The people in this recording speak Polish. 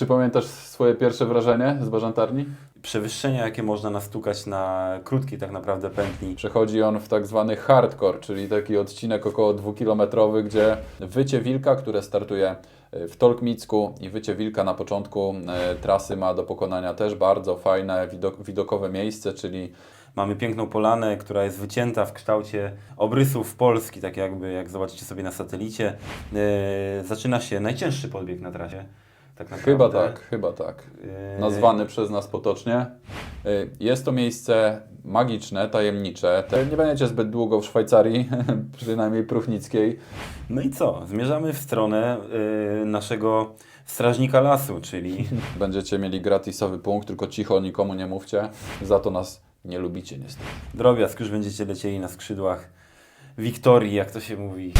Czy pamiętasz swoje pierwsze wrażenie z bażantarni? Przewyższenia, jakie można nastukać na krótkiej tak naprawdę pętli. Przechodzi on w tak zwany hardcore, czyli taki odcinek około dwukilometrowy, gdzie wycie wilka, które startuje e, w Tolkmicku i wycie wilka na początku e, trasy ma do pokonania też bardzo fajne widok, widokowe miejsce, czyli Mamy piękną polanę, która jest wycięta w kształcie obrysów Polski, tak jakby jak zobaczycie sobie na satelicie. E, zaczyna się najcięższy podbieg na trasie. Tak naprawdę. chyba tak, chyba tak. E, Nazwany przez nas potocznie. E, Jest to miejsce magiczne, tajemnicze. Nie będziecie zbyt długo w Szwajcarii, przynajmniej próchnickiej. No i co? Zmierzamy w stronę e, naszego strażnika lasu, czyli Będziecie mieli gratisowy punkt, tylko cicho, nikomu nie mówcie. Za to nas nie lubicie niestety. drobiazg. Już będziecie lecieli na skrzydłach Wiktorii, jak to się mówi.